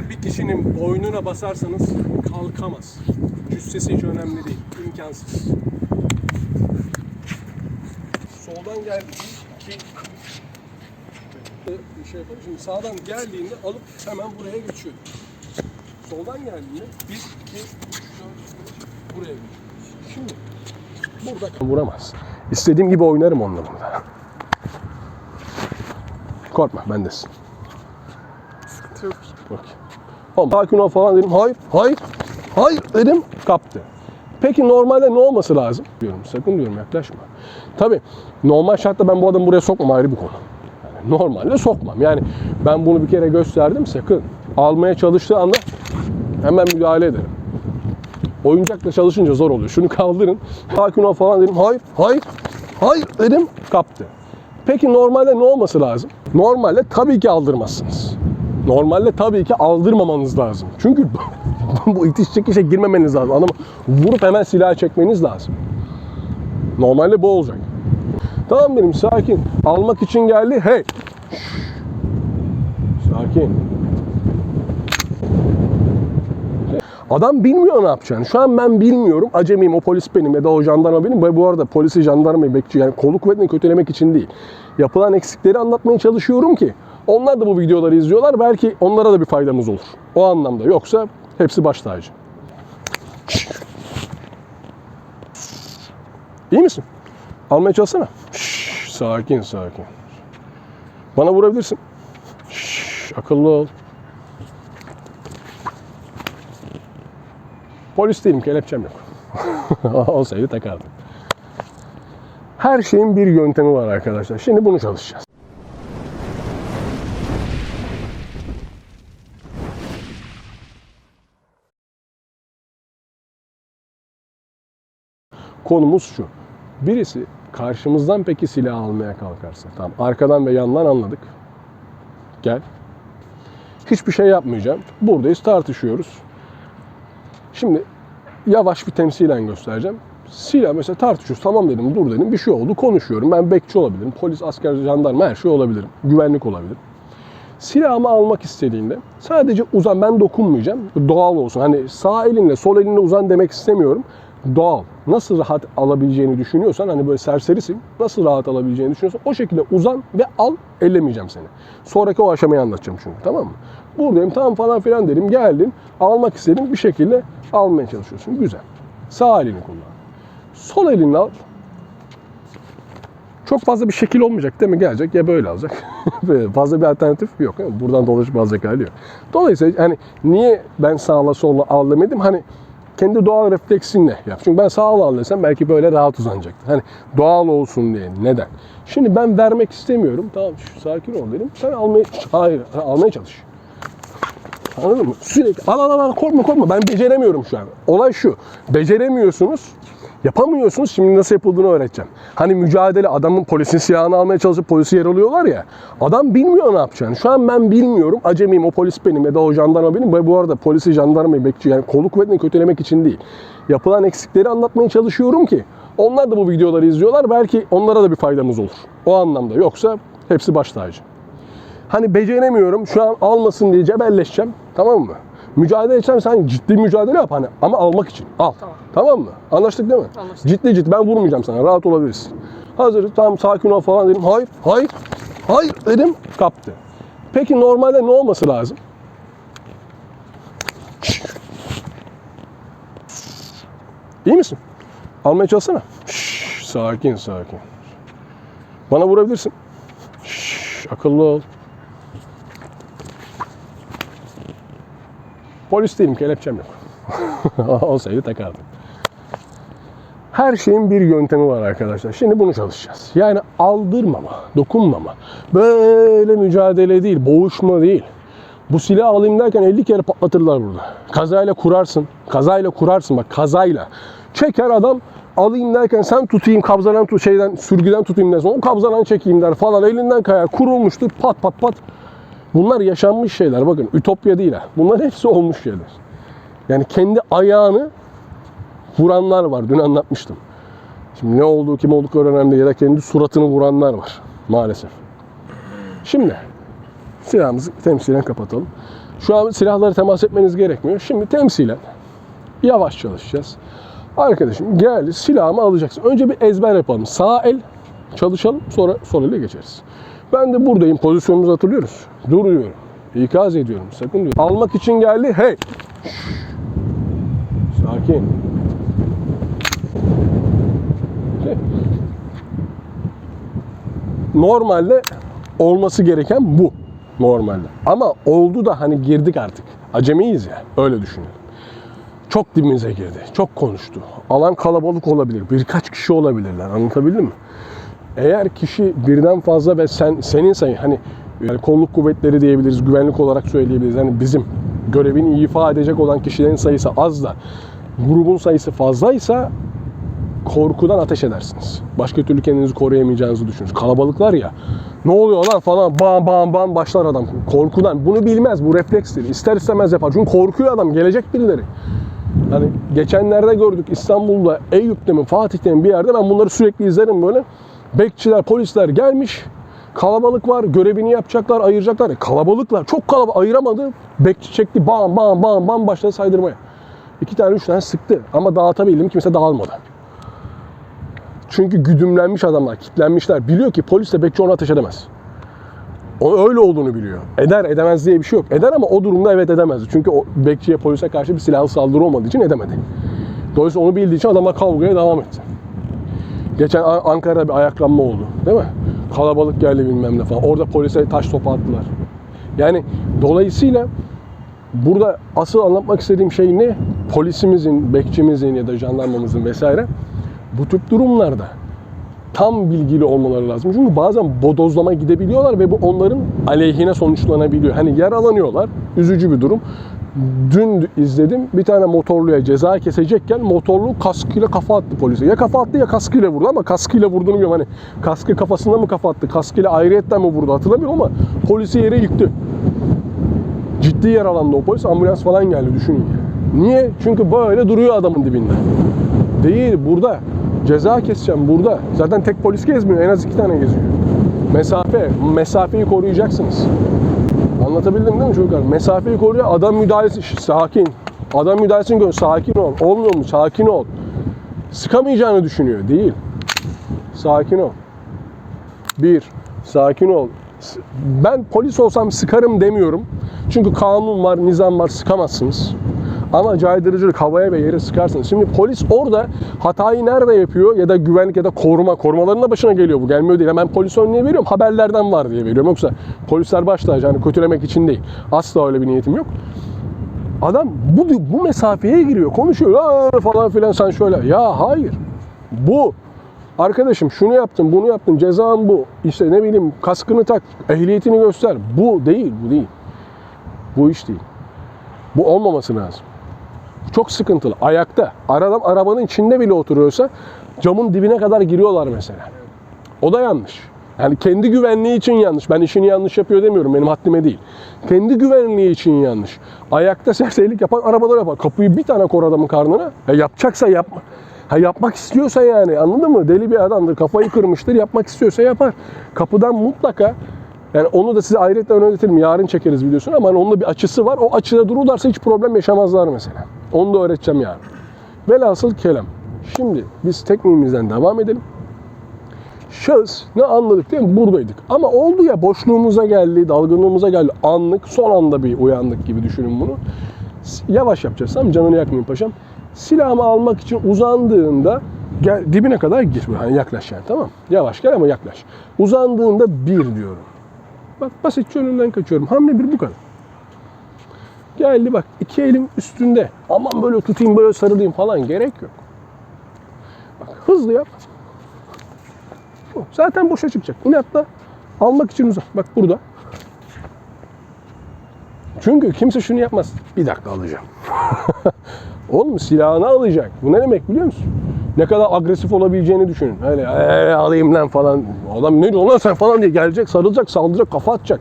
Eğer bir kişinin boynuna basarsanız kalkamaz. Cüssesi hiç önemli değil. imkansız. Soldan geldi. İki, bir şey yapalım. Şimdi sağdan geldiğinde alıp hemen buraya geçiyor. Soldan geldiğinde bir, iki, üç, dört, buraya geçiyor. Şimdi burada vuramaz. İstediğim gibi oynarım onunla burada. Korkma bendesin. Sıkıntı yok. Bak. Tamam sakin ol falan dedim. Hayır, hayır, hayır dedim. Kaptı. Peki normalde ne olması lazım? Diyorum sakın diyorum yaklaşma. Tabi normal şartta ben bu adamı buraya sokmam ayrı bir konu. Yani normalde sokmam. Yani ben bunu bir kere gösterdim sakın. Almaya çalıştığı anda hemen müdahale ederim. Oyuncakla çalışınca zor oluyor. Şunu kaldırın. Sakin ol falan dedim. Hayır, hayır, hayır dedim. Kaptı. Peki normalde ne olması lazım? Normalde tabii ki aldırmazsınız. Normalde tabii ki aldırmamanız lazım. Çünkü bu itiş çekişe girmemeniz lazım. Adamı vurup hemen silah çekmeniz lazım. Normalde bu olacak. Tamam benim sakin. Almak için geldi. Hey. Sakin. Adam bilmiyor ne yapacağını. Şu an ben bilmiyorum. Acemiyim. O polis benim ya da o jandarma benim. Ve bu arada polisi jandarmayı bekçi yani kolu kuvvetini kötülemek için değil. Yapılan eksikleri anlatmaya çalışıyorum ki onlar da bu videoları izliyorlar. Belki onlara da bir faydamız olur. O anlamda. Yoksa hepsi baş tacı. İyi misin? Almaya çalışsana. Şşş, sakin sakin. Bana vurabilirsin. Şşş, akıllı ol. Polis değilim, kelepçem yok. Olsaydı takardım. Her şeyin bir yöntemi var arkadaşlar. Şimdi bunu çalışacağız. Konumuz şu. Birisi karşımızdan peki silah almaya kalkarsa. Tamam arkadan ve yandan anladık. Gel. Hiçbir şey yapmayacağım. Buradayız tartışıyoruz. Şimdi yavaş bir temsilen göstereceğim. Silah mesela tartışıyoruz. Tamam dedim dur dedim. Bir şey oldu konuşuyorum. Ben bekçi olabilirim. Polis, asker, jandarma her şey olabilirim. Güvenlik olabilir. Silahımı almak istediğinde sadece uzan ben dokunmayacağım. Doğal olsun. Hani sağ elinle sol elinle uzan demek istemiyorum. Doğal. Nasıl rahat alabileceğini düşünüyorsan hani böyle serserisin. Nasıl rahat alabileceğini düşünüyorsan o şekilde uzan ve al. Ellemeyeceğim seni. Sonraki o aşamayı anlatacağım çünkü. Tamam mı? Buradayım tamam falan filan dedim. Geldin. Almak istedim. Bir şekilde almaya çalışıyorsun. Güzel. Sağ elini kullan. Sol elinle al. Çok fazla bir şekil olmayacak değil mi? Gelecek ya böyle alacak. Fazla bir alternatif yok. Buradan dolaşıp alacak hali yok. Dolayısıyla hani niye ben sağla solla al demedim? Hani kendi doğal refleksinle yap. Çünkü ben sağla al desem belki böyle rahat uzanacaktı. Hani doğal olsun diye. Neden? Şimdi ben vermek istemiyorum. Tamam şu sakin ol dedim. Sen almaya, hayır, almaya çalış. Anladın mı? Sürekli al al al, korkma korkma ben beceremiyorum şu an. Olay şu. Beceremiyorsunuz. Yapamıyorsunuz. Şimdi nasıl yapıldığını öğreteceğim. Hani mücadele adamın polisin silahını almaya çalışıp polisi yer alıyorlar ya. Adam bilmiyor ne yapacağını. Şu an ben bilmiyorum. Acemiyim. O polis benim ya da o jandarma benim. Bu arada polisi jandarmayı bekçi yani kolu kuvvetini kötülemek için değil. Yapılan eksikleri anlatmaya çalışıyorum ki onlar da bu videoları izliyorlar. Belki onlara da bir faydamız olur. O anlamda. Yoksa hepsi baş tacı. Hani beceremiyorum. Şu an almasın diye cebelleşeceğim. Tamam mı? Mücadele edeceğim sen ciddi mücadele yap hani ama almak için. Al. Tamam. Tamam mı? Anlaştık değil mi? Anlaştık. Ciddi ciddi ben vurmayacağım sana. Rahat olabilirsin. Hazır tamam sakin ol falan dedim. Hayır, hayır, hayır dedim. Kaptı. Peki normalde ne olması lazım? İyi misin? Almaya çalışsana. Şşş, sakin sakin. Bana vurabilirsin. Şşş, akıllı ol. Polis değilim, kelepçem yok. Olsaydı takardım. Her şeyin bir yöntemi var arkadaşlar. Şimdi bunu çalışacağız. Yani aldırmama, dokunmama. Böyle mücadele değil, boğuşma değil. Bu silahı alayım derken 50 kere patlatırlar burada. Kazayla kurarsın. Kazayla kurarsın bak kazayla. Çeker adam alayım derken sen tutayım kabzadan tut şeyden sürgüden tutayım dersin. O kabzadan çekeyim der falan elinden kayar kurulmuştur pat pat pat. Bunlar yaşanmış şeyler bakın ütopya değil. Bunlar hepsi olmuş şeyler. Yani kendi ayağını vuranlar var. Dün anlatmıştım. Şimdi ne olduğu kim oldukları önemli değil. ya da kendi suratını vuranlar var maalesef. Şimdi silahımızı temsilen kapatalım. Şu an silahlara temas etmeniz gerekmiyor. Şimdi temsilen yavaş çalışacağız. Arkadaşım geldi silahımı alacaksın. Önce bir ezber yapalım. Sağ el çalışalım sonra sol ele geçeriz. Ben de buradayım. Pozisyonumuzu hatırlıyoruz. Duruyorum. İkaz ediyorum. Sakın diyor. Almak için geldi. Hey! Sakin. Hey. Normalde olması gereken bu. Normalde. Ama oldu da hani girdik artık. Acemiyiz ya. Öyle düşünelim. Çok dibimize girdi. Çok konuştu. Alan kalabalık olabilir. Birkaç kişi olabilirler. Anlatabildim mi? Eğer kişi birden fazla ve sen senin sayın hani yani kolluk kuvvetleri diyebiliriz, güvenlik olarak söyleyebiliriz. Hani bizim görevini ifa edecek olan kişilerin sayısı az da grubun sayısı fazlaysa korkudan ateş edersiniz. Başka türlü kendinizi koruyamayacağınızı düşünürsünüz. Kalabalıklar ya. Ne oluyor lan falan bam bam bam başlar adam. Korkudan. Bunu bilmez. Bu reflekstir. İster istemez yapar. Çünkü korkuyor adam. Gelecek birileri. Hani geçenlerde gördük İstanbul'da Eyüp'te mi Fatih'te mi bir yerde ben bunları sürekli izlerim böyle. Bekçiler, polisler gelmiş. Kalabalık var. Görevini yapacaklar, ayıracaklar. E, kalabalıklar. Çok kalabalık. Ayıramadı. Bekçi çekti. Bam bam bam bam başladı saydırmaya. İki tane, üç tane sıktı. Ama dağıtabildim. Kimse dağılmadı. Çünkü güdümlenmiş adamlar, kitlenmişler. Biliyor ki polisle bekçi onu ateş edemez. O öyle olduğunu biliyor. Eder, edemez diye bir şey yok. Eder ama o durumda evet edemezdi. Çünkü o bekçiye, polise karşı bir silahlı saldırı olmadığı için edemedi. Dolayısıyla onu bildiği için adamlar kavgaya devam etti. Geçen An- Ankara'da bir ayaklanma oldu. Değil mi? Kalabalık geldi bilmem ne falan. Orada polise taş topu attılar. Yani dolayısıyla burada asıl anlatmak istediğim şey ne? Polisimizin, bekçimizin ya da jandarmamızın vesaire bu tip durumlarda tam bilgili olmaları lazım. Çünkü bazen bodozlama gidebiliyorlar ve bu onların aleyhine sonuçlanabiliyor. Hani yaralanıyorlar. Üzücü bir durum. Dün izledim bir tane motorluya ceza kesecekken motorlu kaskıyla kafa attı polise. Ya kafa attı ya kaskıyla vurdu ama kaskıyla vurduğunu bilmiyorum. Hani kaskı kafasında mı kafa attı, kaskıyla ayrıyetten mi vurdu hatırlamıyorum ama polisi yere yıktı. Ciddi yaralandı o polis. Ambulans falan geldi düşünün. Niye? Çünkü böyle duruyor adamın dibinde. Değil burada. Ceza keseceğim burada. Zaten tek polis gezmiyor. En az iki tane geziyor. Mesafe. Mesafeyi koruyacaksınız. Anlatabildim değil mi çocuklar? Mesafeyi koruyor. Adam müdahalesi. Şş, sakin. Adam müdahalesini gör. Sakin ol. Olmuyor mu? Sakin ol. Sıkamayacağını düşünüyor. Değil. Sakin ol. Bir. Sakin ol. Ben polis olsam sıkarım demiyorum. Çünkü kanun var, nizam var. Sıkamazsınız. Ama caydırıcılık havaya ve yere sıkarsınız. Şimdi polis orada hatayı nerede yapıyor ya da güvenlik ya da koruma, korumaların da başına geliyor bu. Gelmiyor değil. Ben polis önüne veriyorum. Haberlerden var diye veriyorum. Yoksa polisler baş tacı. Hani kötülemek için değil. Asla öyle bir niyetim yok. Adam bu, bu mesafeye giriyor. Konuşuyor "Aa!" falan filan sen şöyle. Ya hayır. Bu Arkadaşım şunu yaptın, bunu yaptın, cezan bu. İşte ne bileyim kaskını tak, ehliyetini göster. Bu değil, bu değil. Bu iş değil. Bu olmaması lazım. Çok sıkıntılı. Ayakta. Aradan arabanın içinde bile oturuyorsa camın dibine kadar giriyorlar mesela. O da yanlış. Yani kendi güvenliği için yanlış. Ben işini yanlış yapıyor demiyorum. Benim haddime değil. Kendi güvenliği için yanlış. Ayakta serserilik yapan arabalar yapar. Kapıyı bir tane kor adamın karnına. Ya yapacaksa yapma. Ha yapmak istiyorsa yani anladın mı? Deli bir adamdır. Kafayı kırmıştır. Yapmak istiyorsa yapar. Kapıdan mutlaka yani onu da size ayrıca öğretirim. Yarın çekeriz videosunu ama onun da bir açısı var. O açıda dururlarsa hiç problem yaşamazlar mesela. Onu da öğreteceğim yarın. Velhasıl kelam. Şimdi biz tekniğimizden devam edelim. Şahıs ne anladık değil mi? Buradaydık. Ama oldu ya boşluğumuza geldi, dalgınlığımıza geldi. Anlık, son anda bir uyandık gibi düşünün bunu. Yavaş yapacağız. Tamam? Canını yakmayın paşam. Silahımı almak için uzandığında gel, dibine kadar gir. Hani yaklaş yani tamam? Yavaş gel ama yaklaş. Uzandığında bir diyorum. Bak basitçe önünden kaçıyorum. Hamle bir bu kadar. Geldi bak iki elim üstünde. Aman böyle tutayım böyle sarılayım falan gerek yok. Bak hızlı yap. Zaten boşa çıkacak. İnatla almak için uzak. Bak burada. Çünkü kimse şunu yapmaz. Bir dakika alacağım. Oğlum silahını alacak. Bu ne demek biliyor musun? Ne kadar agresif olabileceğini düşünün. Öyle "Ee, alayım lan falan. Adam ne diyor lan sen falan diye gelecek, sarılacak, saldıracak, kafa atacak.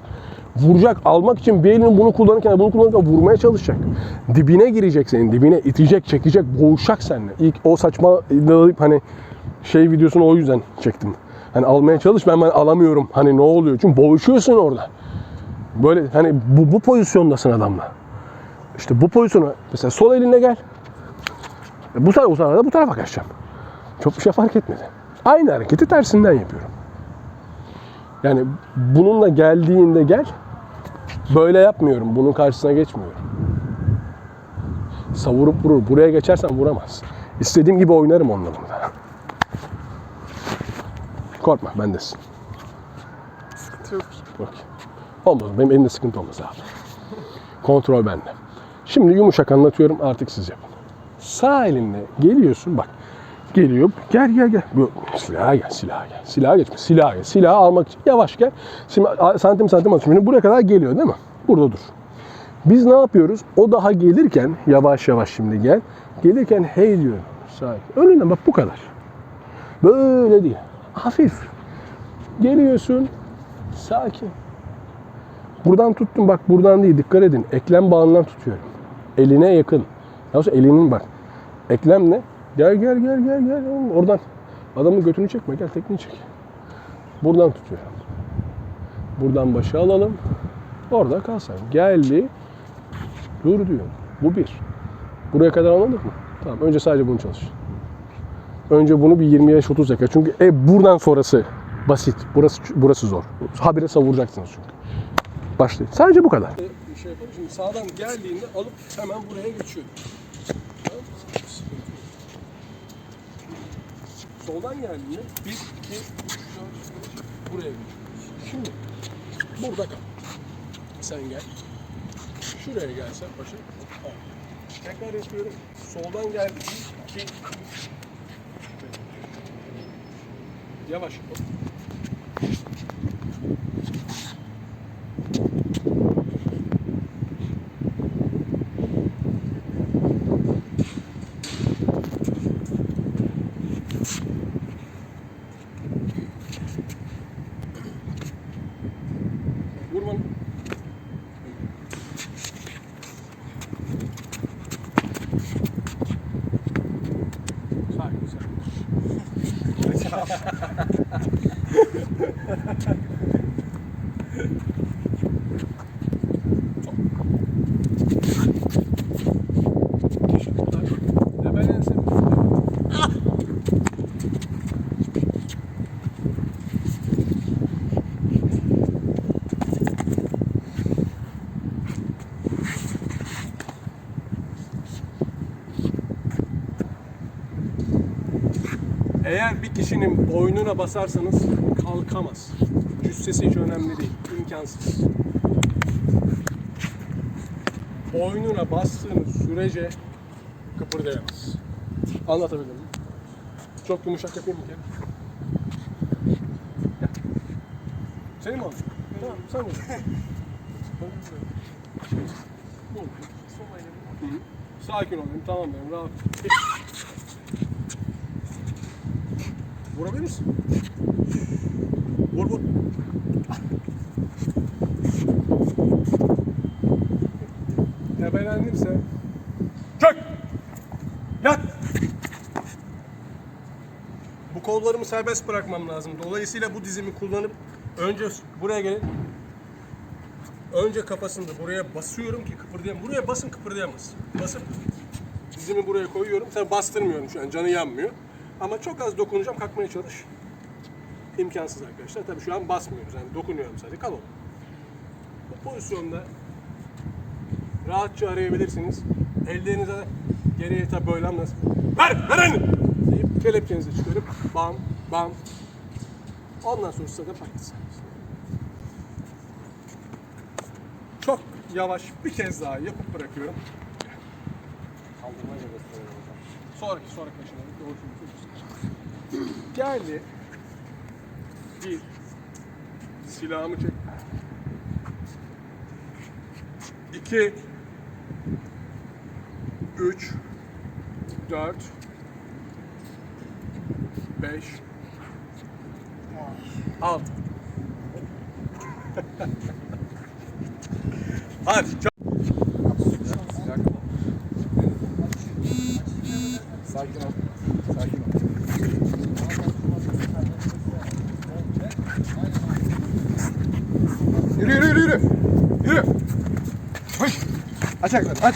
Vuracak, almak için bir elini bunu kullanırken, bunu kullanırken vurmaya çalışacak. Dibine girecek senin, dibine itecek, çekecek, boğuşacak seninle. İlk o saçma hani şey videosunu o yüzden çektim. Hani almaya çalış ben ben alamıyorum. Hani ne oluyor? Çünkü boğuşuyorsun orada. Böyle hani bu, bu pozisyondasın adamla. İşte bu pozisyonu mesela sol elinle gel. Bu tarafa, bu tarafa bu tarafa kaçacağım. Çok bir şey fark etmedi. Aynı hareketi tersinden yapıyorum. Yani bununla geldiğinde gel. Böyle yapmıyorum. Bunun karşısına geçmiyorum. Savurup vurur. Buraya geçersen vuramaz. İstediğim gibi oynarım onunla burada. Korkma bendesin. Sıkıntı yok. Bak. Olmaz. Benim elimde sıkıntı olmaz abi. Kontrol bende. Şimdi yumuşak anlatıyorum artık siz yapın. Sağ elinle geliyorsun bak. Geliyor. Gel gel gel. Bu, silaha gel, silaha gel. Silaha geçme, silaha gel. Silahı almak için yavaş gel. Şimdi santim santim atıyorsun. Şimdi buraya kadar geliyor değil mi? Burada dur. Biz ne yapıyoruz? O daha gelirken yavaş yavaş şimdi gel. Gelirken hey diyorum. Sakin. Önünden bak bu kadar. Böyle değil. Hafif. Geliyorsun. Sakin. Buradan tuttum bak buradan değil dikkat edin. Eklem bağından tutuyorum. Eline yakın. Yoksa elinin bak. Eklemle gel gel gel gel gel. Oğlum Oradan adamın götünü çekme gel tekniği çek. Buradan tutuyorum. Buradan başa alalım. Orada kalsın. Geldi. Dur diyor. Bu bir. Buraya kadar anladık mı? Tamam. Önce sadece bunu çalış. Önce bunu bir 25-30 dakika. Çünkü e, buradan sonrası basit. Burası burası zor. Habire savuracaksınız çünkü. Başlayın. Sadece bu kadar. Şey yapalım. Şimdi sağdan geldiğinde alıp hemen buraya geçiyorum. Tamam mı? Sıkıntı yok. Soldan geldiğinde 1, 2, 3, 4, 5 buraya geçiyoruz. Şimdi burada kal. Sen gel. Şuraya gelsen paşa. Al. Tekrar yapıyorum. Soldan geldi. 1, 2, 3, Yavaş yapalım. Vurmanın. Sakin sakin. Ebelensin. Eğer bir kişinin boynuna basarsanız kalkamaz. Cüssesi hiç önemli değil. imkansız. Boynuna bastığınız sürece kıpırdayamaz. Anlatabildim mi? Çok yumuşak yapayım mı ki? Senin mi aldın? Tamam, sen hı. Sakin ol benim, tamam benim, rahat. Vurabilirsin. Vur vur. Tepelendimse çök! Yat! Bu kollarımı serbest bırakmam lazım. Dolayısıyla bu dizimi kullanıp önce buraya gelin. Önce kafasında buraya basıyorum ki kıpırdayamaz. Buraya basın kıpırdayamaz. Basıp dizimi buraya koyuyorum. Tabii bastırmıyorum şu an canı yanmıyor. Ama çok az dokunacağım kalkmaya çalış. İmkansız arkadaşlar. Tabii şu an basmıyoruz. Yani dokunuyorum sadece. Kal orada. Bu pozisyonda rahatça arayabilirsiniz. Ellerinize geriye tabi böyle ama nasıl? Ver! Ver elini! Deyip kelepçenizi çıkarıp bam bam ondan sonra size de practice. Çok yavaş bir kez daha yapıp bırakıyorum. Kaldırmayla gösteriyor hocam. Sonraki sonraki aşamada. Geldi. Bir. Silahımı çek. İki. Üç. Dört. Beş. Altı. Hadi. çabuk. Sakin ol. Sakin ol. Yürü yürü yürü yürü. Aç ayaklarını aç.